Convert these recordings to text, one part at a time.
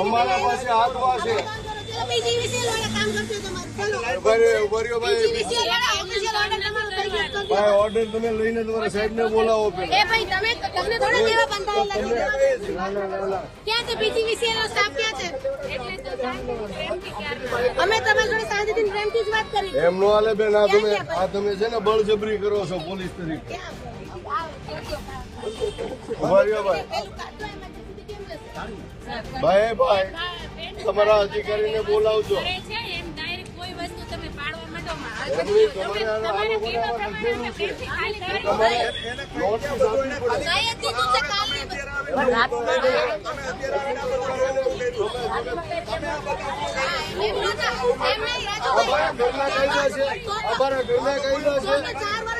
અમારી પાસે હાથમાં છે. ભાઈ. ઓર્ડર તમે લઈને તમારા સાહેબને બોલાવો એ પેલા. ભાઈ તમે તમને થોડા દેવા બંધાયેલા છે. ના ના ના ના. ક્યાં છે? બીજી વિશે નો સ્ટાફ ક્યાં છે? અમે તમારી જોડે શાંતિથી પ્રેમથી જ વાત કરી. એમ નો હાલે બેન આ તમે આ તમે છે ને બળજબરી કરો છો પોલીસ તરીકે. ભાઈ ભાઈ ભાઈ તમારા અધિકારીને બોલાવજો કરે છે એમ ડાયરેક્ટ કોઈ વસ્તુ તમે પાડવા માંડો માં. એમની તમારે આનો આનો બનાવવા લખેલું છે તમારે નોટિસ આપવી પડે કઈ હતી તું છે કાલની એમ નહોતા. એમ નહીં, રાજુભાઈ. ઘરના કાયદા છે અમારા ઘરના કાયદા છે અમે ચાર વર્ષથી હાલે છે.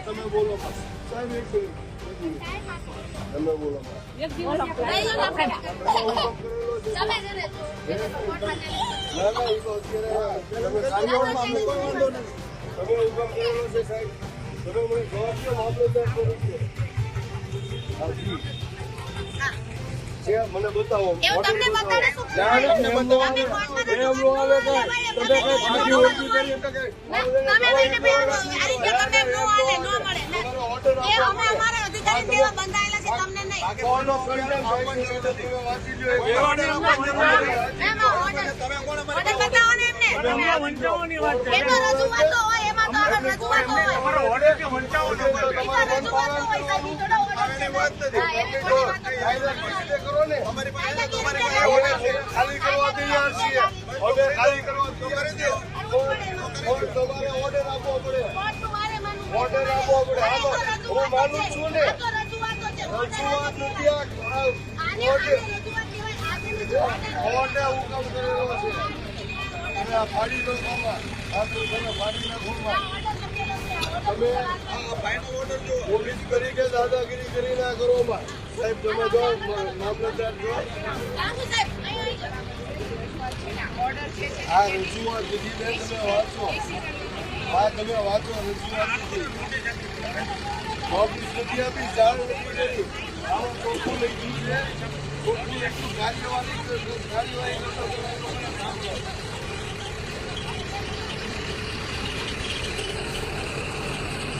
તમે બોલો સાહેબ એક. તમે બોલો ને ને, એ તો અત્યારે તમે કાર્યવાહીમાં વાંધો નથી તમે હુકમ કરેલો છે સાહેબ તમે મને જવાબ છે બતાવો. તમે કોર્ટમાં એ તો રજૂઆતો હોય એમાં તો આગળ રજૂઆતો હોય. ખાલી કરવા તૈયાર છીએ. હવે ખાલી કરવા તૈયાર છીએ. તમારે ઓર્ડર આપવો પડે. ઓર્ડર આપવો પડે. હું માનું છું. ને. રજૂઆતો નથી. આ કોર્ટે હુકમ કરેલો છે. આ ફાડી દો કોમાં આ તો તમે ફાડી નાખો. તમે પોલીસ તરીકે દાદાગીરી કરી ના કરો સાહેબ તમે જો મામલતદાર. આ રજૂઆત લીધી બેન તમે વાંચો તમે વાંચો રજૂઆત નોટિસ નથી આપી જાણ નથી કરી ચોખ્ખું લખ્યું છે ચોખ્ખું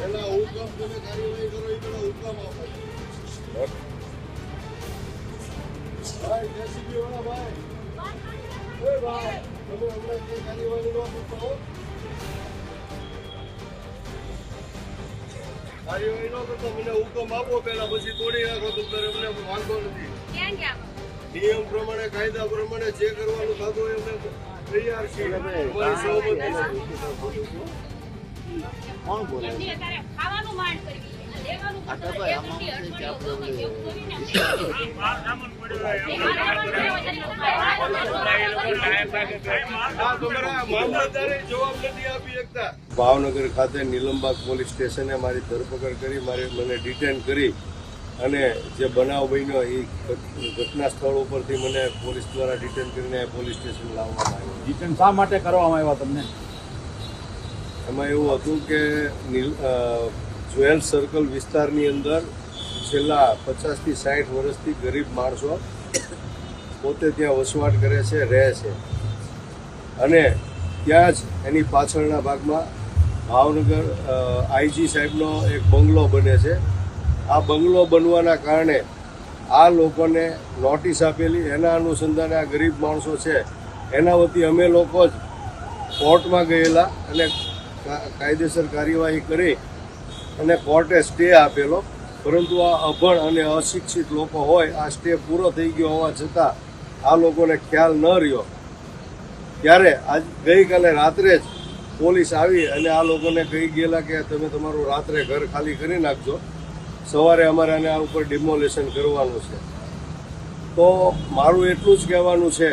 પેલા હુકમ તમે કાર્યવાહી કરો એ પેલા હુકમ આપો. ભાઈ જેસીબી વાળા ભાઈ. એ ભાઈ તમે હમણાં જે કાર્યવાહી નો કરતા કાર્યવાહી નો કરતા મને હુકમ આપો પેલા પછી તોડી નાખો તો અમને વાંધો નથી. નિયમ પ્રમાણે કાયદા પ્રમાણે જે કરવાનું થતું એમને તૈયાર છીએ. અમારી સહમતી છે એમની અત્યારે ખાવાનું માંડ ભાવનગર ખાતે નીલમબાગ પોલીસ સ્ટેશને મારી ધરપકડ કરી મારી મને ડિટેન કરી અને જે બનાવ બન્યો એ ઘટના સ્થળ ઉપરથી મને પોલીસ દ્વારા ડિટેન કરીને પોલીસ સ્ટેશન લાવવામાં આવ્યો. ડિટેન શા માટે કરવામાં આવ્યા તમને? એમાં એવું હતું કે નીલ જ્વેલ સર્કલ વિસ્તારની અંદર છેલ્લા પચાસથી સાઠ વર્ષથી ગરીબ માણસો પોતે ત્યાં વસવાટ કરે છે, રહે છે. અને ત્યાં જ એની પાછળના ભાગમાં ભાવનગર આઈજી સાહેબનો એક બંગલો બને છે. આ બંગલો બનવાના કારણે આ લોકોને નોટિસ આપેલી, એના અનુસંધાને આ ગરીબ માણસો છે. એના વતી અમે લોકો જ કોર્ટમાં ગયેલા અને કાયદેસર કાર્યવાહી કરી અને કોર્ટે સ્ટે આપેલો. પરંતુ આ અભણ અને અશિક્ષિત લોકો હોય, આ સ્ટે પૂરો થઈ ગયો હોવા છતાં આ લોકોને ખ્યાલ ન રહ્યો. ત્યારે આજ ગઈકાલે રાત્રે જ પોલીસ આવી અને આ લોકોને કહી ગયેલા કે તમે તમારું રાત્રે ઘર ખાલી કરી નાખજો. સવારે અમારે આને આ ઉપર ડિમોલેશન કરવાનું છે. તો મારું એટલું જ કહેવાનું છે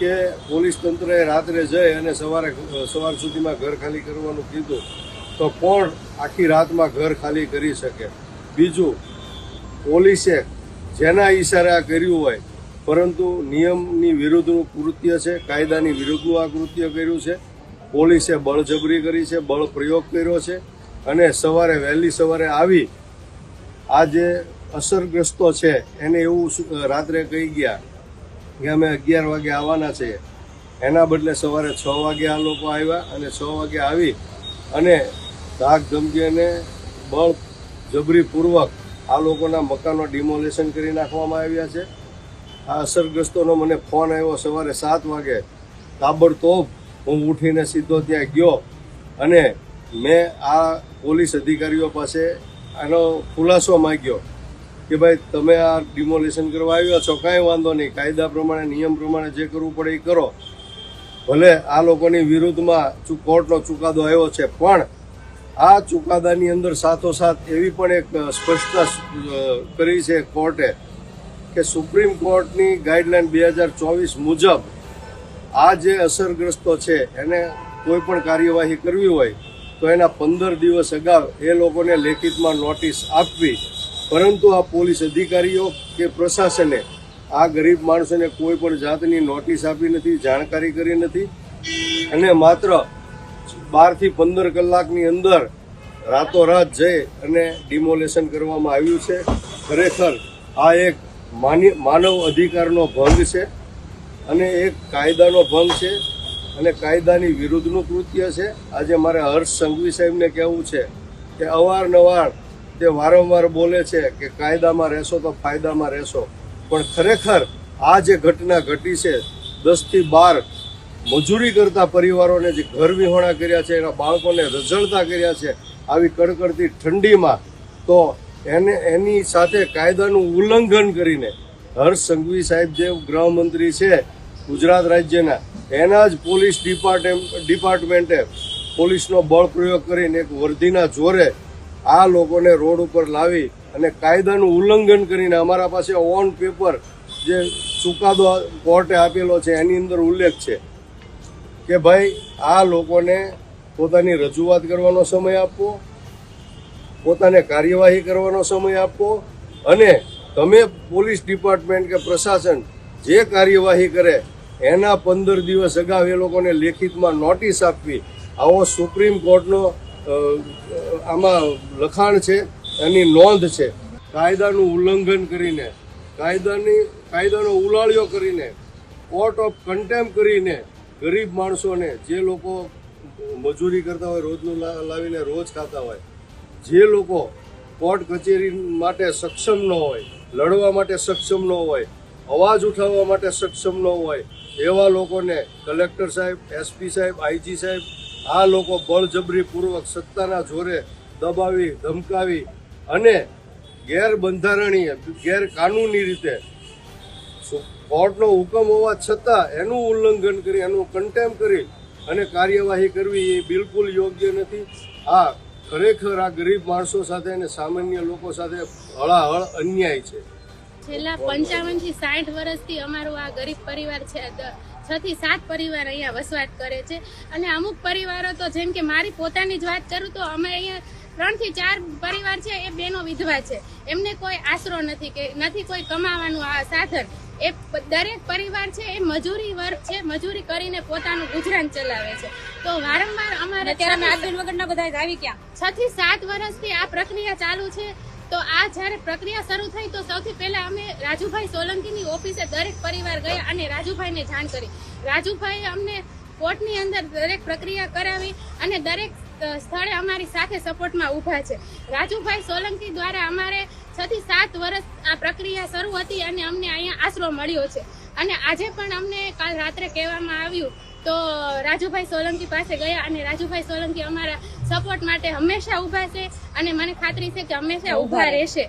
કે પોલીસ તંત્રએ રાત્રે જઈ અને સવારે સવાર સુધીમાં ઘર ખાલી કરવાનું કીધું, તો કોણ આખી રાતમાં ઘર ખાલી કરી શકે? બીજું, પોલીસે જેના ઈશારે આ કર્યું હોય, પરંતુ નિયમની વિરુદ્ધનું કૃત્ય છે, કાયદાની વિરુદ્ધનું આ કૃત્ય કર્યું છે, પોલીસે બળજબરી કરી છે, બળ પ્રયોગ કર્યો છે, અને સવારે, વહેલી સવારે આવી, આ જે અસરગ્રસ્તો છે, એને એવું રાત્રે કહી ગયા કે અમે અગિયાર વાગે આવવાના છે એના બદલે સવારે છ વાગે આ લોકો આવ્યા અને છ વાગે આવી અને ધાક ધમકી અને બળ જબરીપૂર્વક આ લોકોના મકાનો ડિમોલેશન કરી નાખવામાં આવ્યા છે. આ અસરગ્રસ્તોનો મને ફોન આવ્યો સવારે સાત વાગે. તાબડતોબ હું ઉઠીને સીધો ત્યાં ગયો અને મેં આ પોલીસ અધિકારીઓ પાસે આનો ખુલાસો માંગ્યો. કે ભાઈ, તમે આ ડિમોલેશન કરવા આવ્યા છો, કાંઈ વાંધો નહીં. કાયદા પ્રમાણે, નિયમ પ્રમાણે જે કરવું પડે એ કરો. ભલે આ લોકોની વિરુદ્ધમાં કોર્ટનો ચુકાદો આવ્યો છે, પણ આ ચુકાદાની અંદર સાથોસાથ એવી પણ એક સ્પષ્ટતા કરી છે કોર્ટે કે સુપ્રીમ કોર્ટની ગાઈડલાઈન બે હજાર ચોવીસ મુજબ આ જે અસરગ્રસ્તો છે, એને કોઈ પણ કાર્યવાહી કરવી હોય, તો એના પંદર દિવસ અગાઉ એ લોકોને લેખિતમાં નોટિસ આપવી પરંતુ આ પોલીસ અધિકારીઓ કે પ્રશાસને આ ગરીબ માણસોને કોઈ પણ જાતની નોટિસ આપી નથી, જાણકારી કરી નથી. અને માત્ર બારથી પંદર કલાકની અંદર રાતોરાત જઈ અને ડિમોલેશન કરવામાં આવ્યું છે. ખરેખર આ એક માની, માનવ અધિકારનો ભંગ છે અને એક કાયદાનો ભંગ છે અને કાયદાની વિરુદ્ધનું કૃત્ય છે. આજે મારે હર્ષ સંઘવી સાહેબને કહેવું છે કે અવારનવાર તે વારંવાર બોલે છે કે કાયદામાં રહેશો તો ફાયદામાં રહેશો. પણ ખરેખર આ જે ઘટના ઘટી છે, દસથી બાર મજૂરી કરતા પરિવારોને જે ઘર વિહોણા કર્યા છે, એના બાળકોને રઝળતા કર્યા છે, આવી કડકડતી ઠંડીમાં, તો એને, એની સાથે કાયદાનું ઉલ્લંઘન કરીને હર્ષ સંઘવી સાહેબ જે ગૃહમંત્રી છે, ગુજરાત રાજ્યના, એના જ પોલીસ ડિપાર્ટમેન્ટ ડિપાર્ટમેન્ટે પોલીસનો બળ પ્રયોગ કરીને એક વર્ધીના જોરે આ લોકોને રોડ ઉપર લાવી અને કાયદાનું ઉલ્લંઘન કરીને અમારા પાસે ઓન પેપર જે ચુકાદો કોર્ટે આપેલો છે, એની અંદર ઉલ્લેખ છે કે ભાઈ, આ લોકોને પોતાની રજૂઆત કરવાનો સમય આપવો પોતાને કાર્યવાહી કરવાનો સમય આપવો અને તમે પોલીસ ડિપાર્ટમેન્ટ કે પ્રશાસન જે કાર્યવાહી કરે, એના પંદર દિવસ અગાઉ એ લોકોને લેખિતમાં નોટિસ આપવી. આવો સુપ્રીમ કોર્ટનો આમાં લખાણ છે, એની નોંધ છે. કાયદાનું ઉલ્લંઘન કરીને, કાયદાની, કાયદાનો ઉલાળ્યો કરીને કોર્ટ ઓફ કન્ટેમ કરીને ગરીબ માણસોને જે લોકો મજૂરી કરતા હોય, રોજનું લાવીને રોજ ખાતા હોય, જે લોકો કોર્ટ કચેરી માટે સક્ષમ ન હોય, લડવા માટે સક્ષમ ન હોય, અવાજ ઉઠાવવા માટે સક્ષમ ન હોય, એવા લોકોને કલેક્ટર સાહેબ એસપી સાહેબ આઈજી સાહેબ આ લોકો બળજબરીપૂર્વક સત્તાના જોરે દબાવી, ધમકાવી અને ગેરબંધારણીય, ગેરકાનૂની રીતે કોર્ટનો હુકમ હોવા છતાં એનું ઉલ્લંઘન કરી, એનું કન્ટેમ કરી અને કાર્યવાહી કરવી એ બિલકુલ યોગ્ય નથી. આ ખરેખર આ ગરીબ માણસો સાથે અને સામાન્ય લોકો સાથે હળાહળ અન્યાય છે. છેલ્લા પંચાવનથી સાઠ વર્ષથી અમારું આ ગરીબ પરિવાર છે છ થી સાત પરિવાર અહીંયા વસવાટ કરે છે. અને અમુક પરિવારો તો જેમ કે મારી પોતાની જ વાત કરું તો અમે અહીંયા ત્રણથી ચાર પરિવાર છે એ બેનો વિધવા છે. એમને કોઈ આશરો નથી કે નથી કોઈ કમાવાનું આ સાધન. એ દરેક પરિવાર છે એ મજૂરી વર્ગ છે મજૂરી કરીને પોતાનું ગુજરાન ચલાવે છે. તો વારંવાર અમારે વગરના બધા આવી ગયા છ થી સાત વર્ષથી આ પ્રક્રિયા ચાલુ છે. તો આ જ્યારે પ્રક્રિયા શરૂ થઈ તો સૌથી પહેલા અમે રાજુભાઈ સોલંકીની ઓફિસે દરેક પરિવાર ગયા અને રાજુભાઈને જાણ કરી. રાજુભાઈએ અમને કોર્ટની અંદર દરેક પ્રક્રિયા કરાવી અને દરેક સ્થળે અમારી સાથે સપોર્ટમાં ઊભા છે. રાજુભાઈ સોલંકી દ્વારા અમારે છ થી સાત વર્ષ આ પ્રક્રિયા શરૂ હતી અને અમને અહીંયા આશરો મળ્યો છે. અને આજે પણ અમને કાલ રાત્રે કહેવામાં આવ્યું તો રાજુભાઈ સોલંકી પાસે ગયા અને રાજુભાઈ સોલંકી અમારા સપોર્ટ માટે હંમેશા ઊભા છે અને મને ખાતરી છે કે હંમેશા ઊભા રહેશે.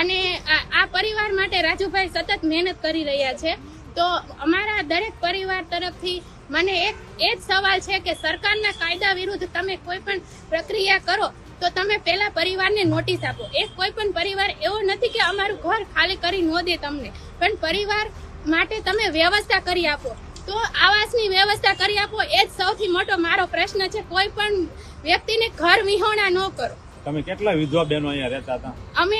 અને આ આ પરિવાર માટે રાજુભાઈ સતત મહેનત કરી રહ્યા છે. તો અમારા દરેક પરિવાર તરફથી મને એક એ જ સવાલ છે કે સરકારના કાયદા વિરુદ્ધ તમે કોઈ પણ પ્રક્રિયા કરો તો તમે પેલા પરિવારને નોટિસ આપો. એક કોઈ પણ પરિવાર એવો નથી કે અમારું ઘર ખાલી કરી ન દે તમને. પણ પરિવાર માટે તમે વ્યવસ્થા કરી આપો. તો આવાસની વ્યવસ્થા કરી આપો એ જ સૌથી મોટો મારો પ્રશ્ન છે. કોઈ પણ વ્યક્તિને ઘર વિહોણા ન કરો. તમે કેટલા વિધવા બહેનો અહીંયા રહેતા હતા? અમે